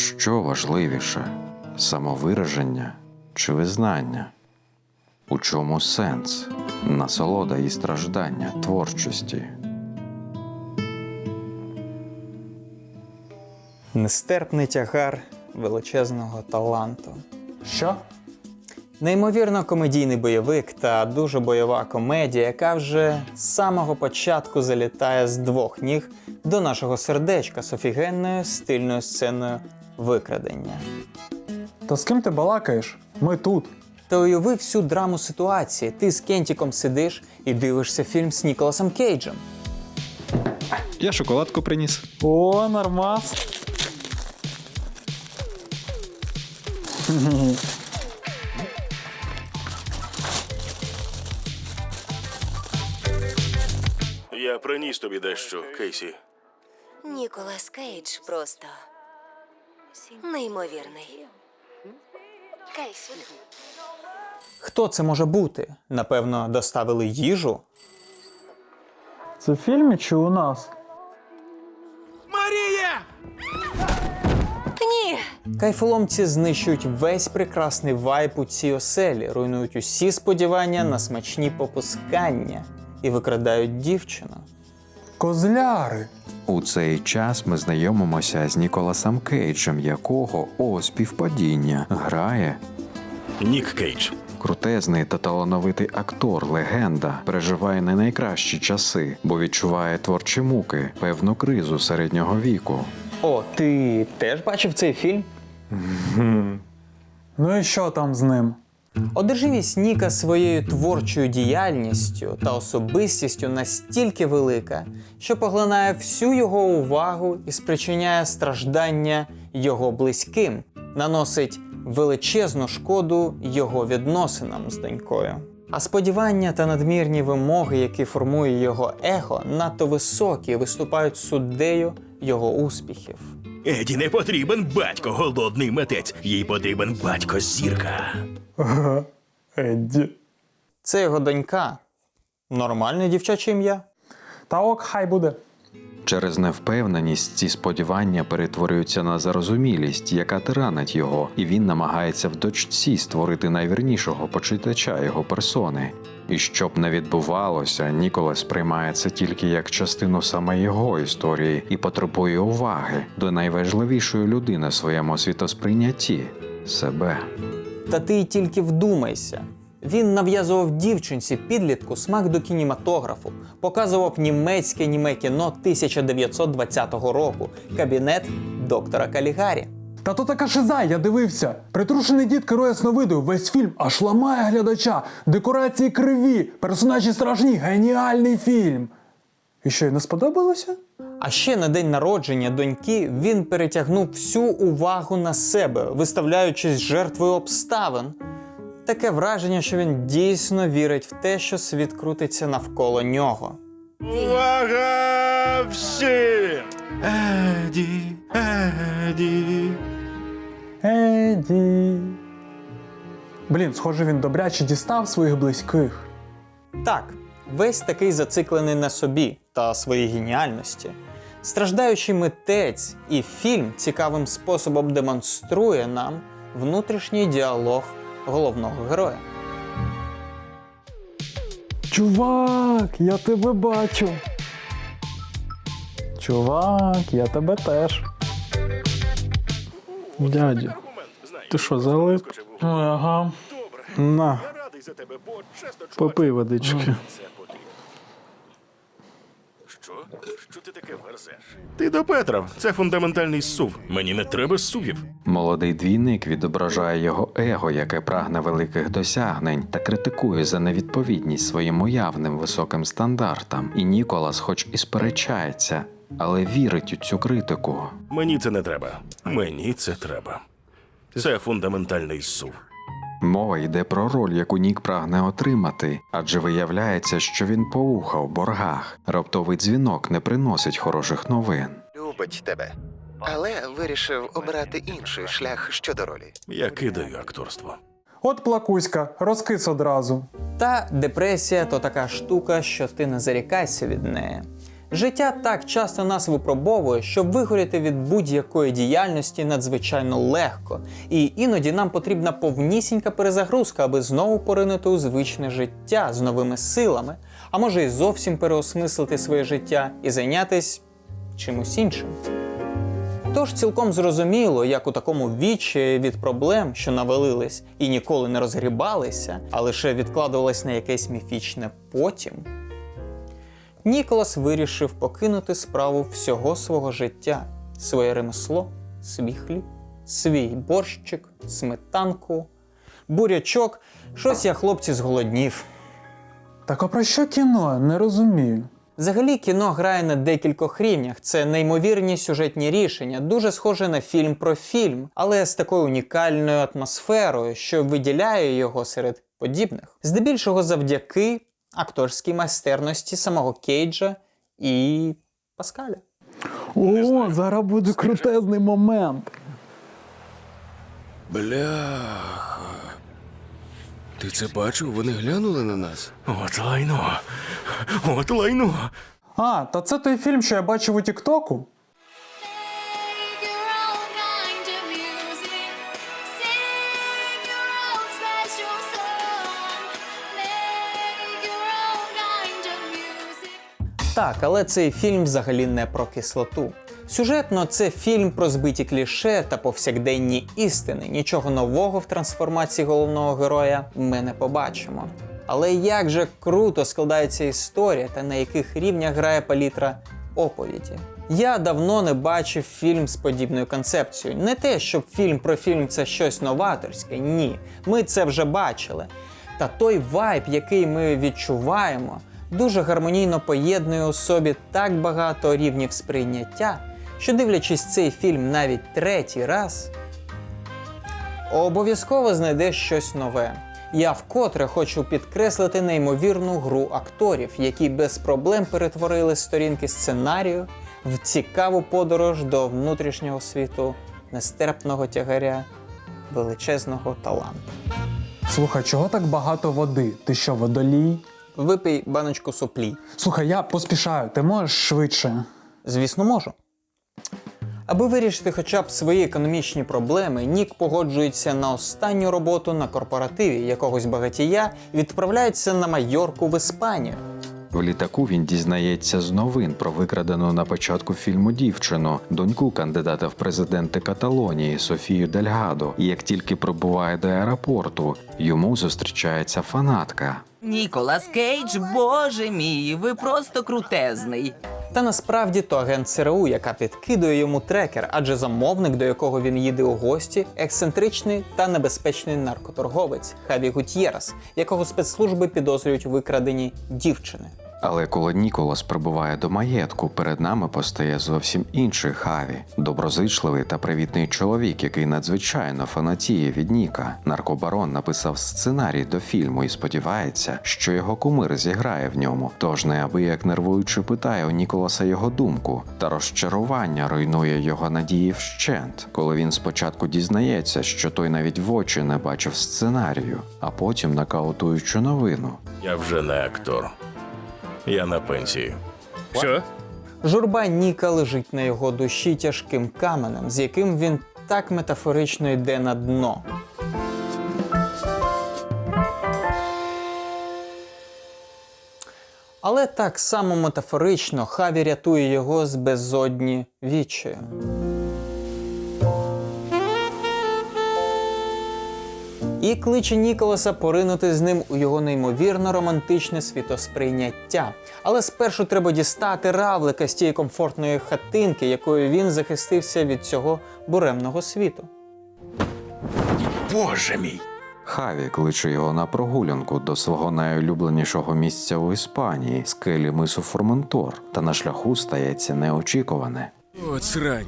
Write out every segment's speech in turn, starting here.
Що важливіше самовираження чи визнання? У чому сенс, насолода і страждання творчості? Нестерпний тягар величезного таланту. Що? Неймовірно комедійний бойовик та дуже бойова комедія, яка вже з самого початку залітає з двох ніг до нашого сердечка з офігенною стильною сценою викрадення. Та з ким ти балакаєш? Ми тут. Та уяви всю драму ситуації. Ти з Кентіком сидиш і дивишся фільм з Ніколасом Кейджем. Я шоколадку приніс. О, нормас. Я приніс тобі дещо, Кейсі. Ніколас Кейдж просто неймовірний. Кейсі. Хто це може бути? Напевно, доставили їжу. Це в фільмі чи у нас? Марія! Ні, Кайфоломці знищують весь прекрасний вайб у цій оселі, руйнують усі сподівання на смачні попускання і викрадають дівчину. Козляри. У цей час ми знайомимося з Ніколасом Кейджем, якого о співпадіння грає Нік Кейдж. крутезний та талановитий актор, легенда, переживає не найкращі часи, бо відчуває творчі муки, певну кризу середнього віку. О, ти теж бачив цей фільм? Ну і що там з ним? Одержимість Ніка своєю творчою діяльністю та особистістю настільки велика, що поглинає всю його увагу і спричиняє страждання його близьким, наносить величезну шкоду його відносинам з донькою. А сподівання та надмірні вимоги, які формує його его, надто високі виступають суддею його успіхів. Еді не потрібен батько голодний митець. Їй потрібен батько зірка. Едді. Це його донька. Нормальне дівчаче ім'я. Та ок, хай буде. Через невпевненість ці сподівання перетворюються на зарозумілість, яка тиранить його, і він намагається в дочці створити найвірнішого почитача його персони. І щоб не відбувалося, Ніколас приймає це тільки як частину саме його історії і потребує уваги до найважливішої людини в своєму світосприйнятті себе. Та ти й тільки вдумайся. Він нав'язував дівчинці підлітку смак до кінематографу, показував німецьке німе кіно 1920 року, кабінет доктора Калігарі. Та то така шиза, я дивився. Притрушений дід керує сновидою, весь фільм аж ламає глядача. Декорації криві, персонажі страшні, геніальний фільм. І що, й не сподобалося? А ще на день народження доньки він перетягнув всю увагу на себе, виставляючись жертвою обставин. Таке враження, що він дійсно вірить в те, що світ крутиться навколо нього. Увага всім! Еді, Еді. Еді. Блін, схоже, він добряче дістав своїх близьких. Так, весь такий зациклений на собі та своїй геніальності. Страждаючий митець і фільм цікавим способом демонструє нам внутрішній діалог головного героя. Чувак, я тебе бачу. Чувак, я тебе теж. Дядю, ти що, залип? Ага. На, попий водички. це. Що? Ти таке верзеш? Ти до Петра. Це фундаментальний сув. Мені не треба сувів. Молодий двійник відображає його его, яке прагне великих досягнень та критикує за невідповідність своїм уявним високим стандартам. І Ніколас, хоч і сперечається, але вірить у цю критику. Мені це не треба. Мені це треба. Це фундаментальний сув. Мова йде про роль, яку Нік прагне отримати, адже виявляється, що він поуха в боргах. Раптовий дзвінок не приносить хороших новин. любить тебе, але вирішив обрати інший шлях щодо ролі. Я кидаю акторство. От плакуська, розкис одразу. Та депресія то така штука, що ти не зарікайся від неї. Життя так часто нас випробовує, щоб вигоріти від будь-якої діяльності надзвичайно легко, і іноді нам потрібна повнісінька перезагрузка, аби знову поринути у звичне життя з новими силами, а може й зовсім переосмислити своє життя і зайнятися чимось іншим. Тож цілком зрозуміло, як у такому вічі від проблем, що навалились і ніколи не розгрібалися, а лише відкладувались на якесь міфічне потім. Ніколас вирішив покинути справу всього свого життя, своє ремесло, свій хліб, свій борщик, сметанку, бурячок. Щось я хлопці зголоднів. Так а про що кіно? Не розумію. Взагалі кіно грає на декількох рівнях. Це неймовірні сюжетні рішення, дуже схоже на фільм про фільм, але з такою унікальною атмосферою, що виділяє його серед подібних. Здебільшого завдяки акторській майстерності самого Кейджа і Паскаля. О, зараз буде крутезний момент. Бляха. Ти це бачив? Вони глянули на нас. От лайно. От лайно. А, та це той фільм, що я бачив у Тіктоку. Так, але цей фільм взагалі не про кислоту. Сюжетно це фільм про збиті кліше та повсякденні істини. Нічого нового в трансформації головного героя ми не побачимо. Але як же круто складається історія та на яких рівнях грає палітра оповіді. Я давно не бачив фільм з подібною концепцією. Не те, щоб фільм про фільм це щось новаторське, ні. Ми це вже бачили. Та той вайб, який ми відчуваємо, дуже гармонійно поєднує у собі так багато рівнів сприйняття, що дивлячись цей фільм навіть третій раз, обов'язково знайдеш щось нове. Я вкотре хочу підкреслити неймовірну гру акторів, які без проблем перетворили сторінки сценарію в цікаву подорож до внутрішнього світу нестерпного тягаря величезного таланту. Слухай, чого так багато води? Ти що, водолій? Випий баночку соплі. Слухай, я поспішаю, ти можеш швидше. Звісно, можу. Аби вирішити хоча б свої економічні проблеми, Нік погоджується на останню роботу на корпоративі якогось багатія і відправляється на Майорку в Іспанію. В літаку він дізнається з новин про викрадену на початку фільму дівчину, доньку кандидата в президенти Каталонії Софію Дельгадо. І як тільки прибуває до аеропорту, йому зустрічається фанатка. Ніколас Кейдж, боже мій, ви просто крутезний. Та насправді то агент ЦРУ, яка підкидує йому трекер, адже замовник, до якого він їде у гості, ексцентричний та небезпечний наркоторговець Хаві Гутьєрас, якого спецслужби підозрюють у викраденні дівчини. Але коли Ніколас прибуває до маєтку, перед нами постає зовсім інший Хаві, доброзичливий та привітний чоловік, який надзвичайно фанатіє від Ніка. Наркобарон написав сценарій до фільму і сподівається, що його кумир зіграє в ньому. Тож неабияк нервуючи питає у Ніколаса його думку, та розчарування руйнує його надії вщент, коли він спочатку дізнається, що той навіть в очі не бачив сценарію, а потім нокаутуючу новину. Я вже не актор. Я на пенсії. Що? Журба Ніка лежить на його душі тяжким каменем, з яким він так метафорично йде на дно. Але так само метафорично Хаві рятує його з безодні вічою. І кличе Ніколаса поринути з ним у його неймовірно романтичне світосприйняття. Але спершу треба дістати равлика з тієї комфортної хатинки, якою він захистився від цього буремного світу. Боже мій! Хаві кличе його на прогулянку до свого найулюбленішого місця у Іспанії, скелі мису Форментор, та на шляху стається неочікуване. От срань.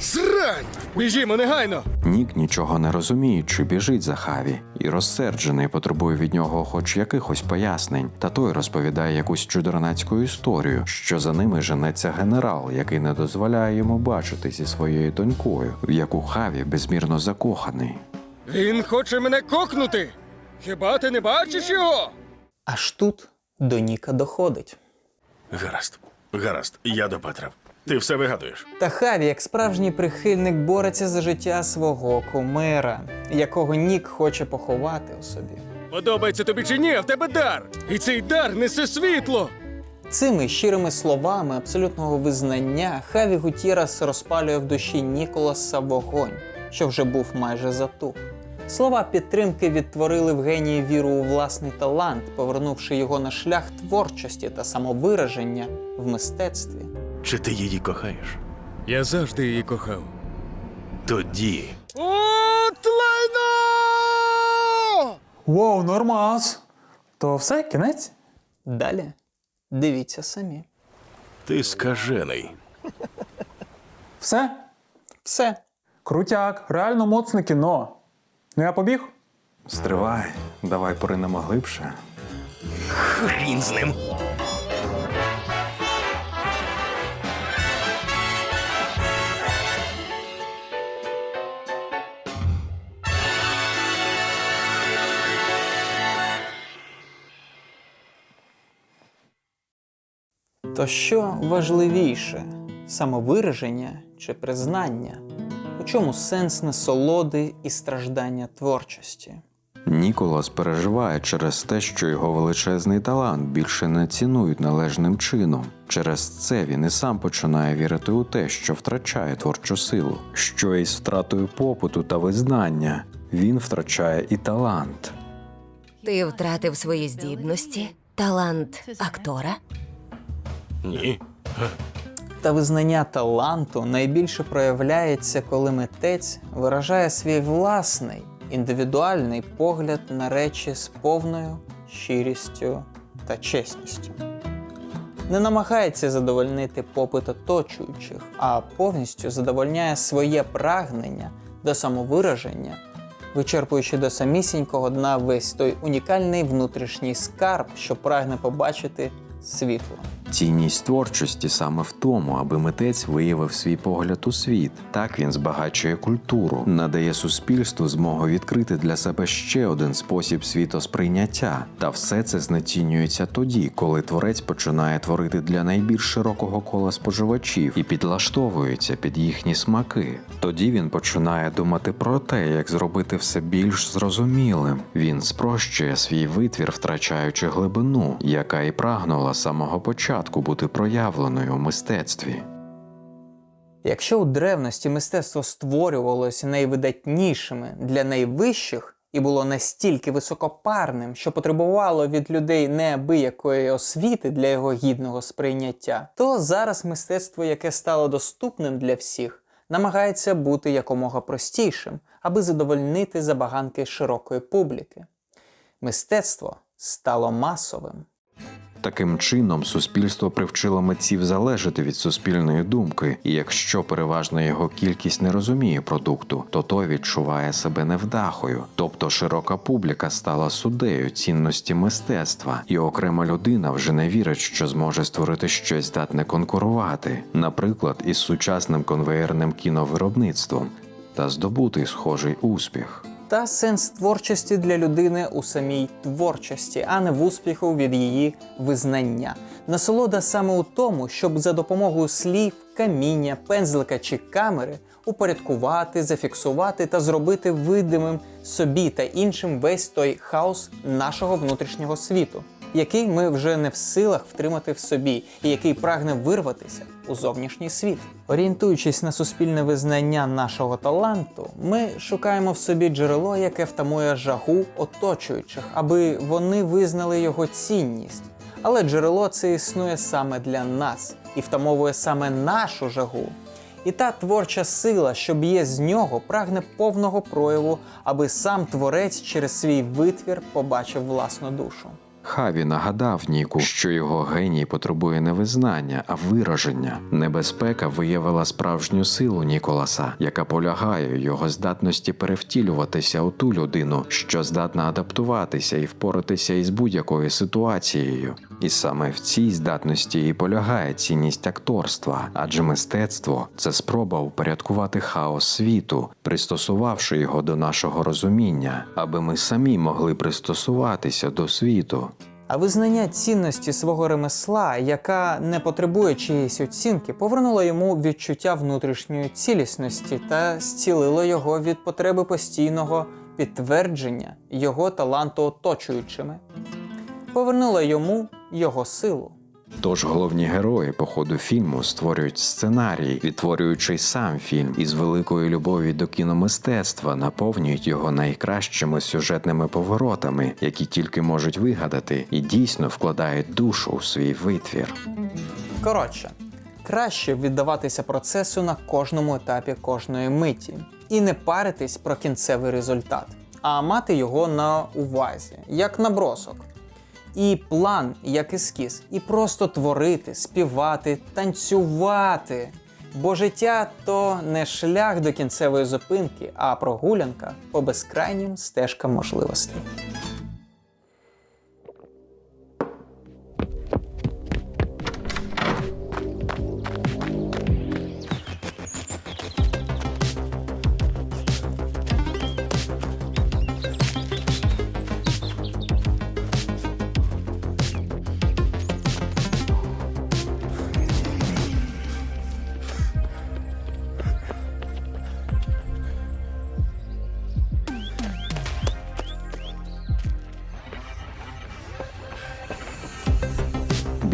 Срань! Біжімо негайно! Нік, нічого не розуміючи, біжить за Хаві і розсерджений потребує від нього хоч якихось пояснень. Та той розповідає якусь чудернацьку історію, що за ними женеться генерал, який не дозволяє йому бачити зі своєю донькою, в яку Хаві безмірно закоханий. Він хоче мене кокнути! Хіба ти не бачиш його? Аж тут до Ніка доходить. Гаразд. Гаразд, я до Петра. Ти все вигадуєш. Та Хаві, як справжній прихильник, бореться за життя свого кумира, якого Нік хоче поховати у собі. Подобається тобі чи ні, а в тебе дар! І цей дар несе світло! Цими щирими словами абсолютного визнання Хаві Гутєрас розпалює в душі Ніколаса вогонь, що вже був майже затух. Слова підтримки відтворили в генії віру у власний талант, повернувши його на шлях творчості та самовираження в мистецтві. Чи ти її кохаєш? Я завжди її кохав. Тоді От лайно! Воу, нормас! То все, кінець? Далі дивіться самі. ти скажений. Все? Все. Крутяк, реально моцне кіно. Ну я побіг? Стривай, давай поринемо глибше. Хрін з ним. То що важливіше самовираження чи признання? У чому сенс насолоди і страждання творчості? Ніколас переживає через те, що його величезний талант більше не цінують належним чином. Через це він і сам починає вірити у те, що втрачає творчу силу, що із втратою попиту та визнання він втрачає і талант. Ти втратив свої здібності, талант актора. Ні. Та визнання таланту найбільше проявляється, коли митець виражає свій власний індивідуальний погляд на речі з повною щирістю та чесністю. Не намагається задовольнити попит оточуючих, а повністю задовольняє своє прагнення до самовираження, вичерпуючи до самісінького дна весь той унікальний внутрішній скарб, що прагне побачити світло. Цінність творчості саме в тому, аби митець виявив свій погляд у світ. Так він збагачує культуру, надає суспільству змогу відкрити для себе ще один спосіб світосприйняття. Та все це знецінюється тоді, коли творець починає творити для найбільш широкого кола споживачів і підлаштовується під їхні смаки. Тоді він починає думати про те, як зробити все більш зрозумілим. Він спрощує свій витвір, втрачаючи глибину, яка і прагнула самого початку бути проявленою у мистецтві. Якщо у древності мистецтво створювалося найвидатнішими для найвищих і було настільки високопарним, що потребувало від людей неабиякої освіти для його гідного сприйняття, то зараз мистецтво, яке стало доступним для всіх, намагається бути якомога простішим, аби задовольнити забаганки широкої публіки. Мистецтво стало масовим. Таким чином, суспільство привчило митців залежати від суспільної думки, і якщо переважна його кількість не розуміє продукту, то той відчуває себе невдахою. Тобто широка публіка стала суддею цінності мистецтва, і окрема людина вже не вірить, що зможе створити щось здатне конкурувати, наприклад, із сучасним конвеєрним кіновиробництвом, та здобути схожий успіх. Та сенс творчості для людини у самій творчості, а не в успіху від її визнання. Насолода саме у тому, щоб за допомогою слів, каміння, пензлика чи камери упорядкувати, зафіксувати та зробити видимим собі та іншим весь той хаос нашого внутрішнього світу, який ми вже не в силах втримати в собі, і який прагне вирватися у зовнішній світ. Орієнтуючись на суспільне визнання нашого таланту, ми шукаємо в собі джерело, яке втамує жагу оточуючих, аби вони визнали його цінність. Але джерело це існує саме для нас і втамовує саме нашу жагу. І та творча сила, що б'є з нього, прагне повного прояву, аби сам творець через свій витвір побачив власну душу. Хаві нагадав Ніку, що його геній потребує не визнання, а вираження. Небезпека виявила справжню силу Ніколаса, яка полягає в його здатності перевтілюватися у ту людину, що здатна адаптуватися і впоратися із будь-якою ситуацією. І саме в цій здатності і полягає цінність акторства, адже мистецтво це спроба упорядкувати хаос світу, пристосувавши його до нашого розуміння, аби ми самі могли пристосуватися до світу. А визнання цінності свого ремесла, яка не потребує чиєїсь оцінки, повернуло йому відчуття внутрішньої цілісності та зцілило його від потреби постійного підтвердження його таланту оточуючими, повернуло йому його силу. Тож головні герої по ходу фільму створюють сценарій, відтворюючи сам фільм із великою любов'ю до кіномистецтва, наповнюють його найкращими сюжетними поворотами, які тільки можуть вигадати, і дійсно вкладають душу у свій витвір. Коротше, краще віддаватися процесу на кожному етапі кожної миті і не паритись про кінцевий результат, а мати його на увазі, як набросок. І план як ескіз, і просто творити, співати, танцювати. Бо життя то не шлях до кінцевої зупинки, а прогулянка по безкрайнім стежкам можливостей.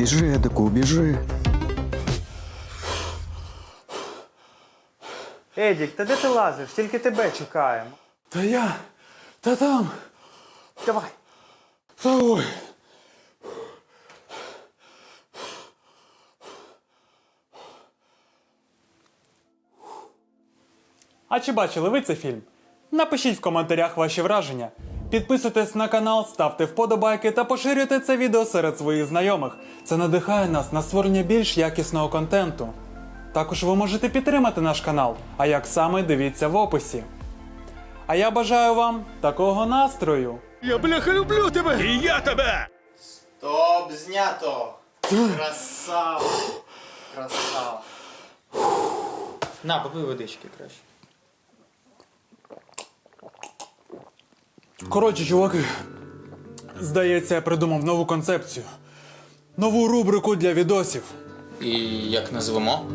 Біжи, Едику, біжи. Едік, та де ти лазиш? Тільки тебе чекаємо. Та я. Та там. Давай. Та ой. А чи бачили ви цей фільм? Напишіть в коментарях ваші враження. Підписуйтесь на канал, ставте вподобайки та поширюйте це відео серед своїх знайомих. Це надихає нас на створення більш якісного контенту. Також ви можете підтримати наш канал, а як саме дивіться в описі. А я бажаю вам такого настрою. Я бляха люблю тебе! І я тебе! Стоп, знято! Красава! Красава! На, попий водички краще. Коротше, чуваки, здається, я придумав нову концепцію. Нову рубрику для відосів. І як назвемо?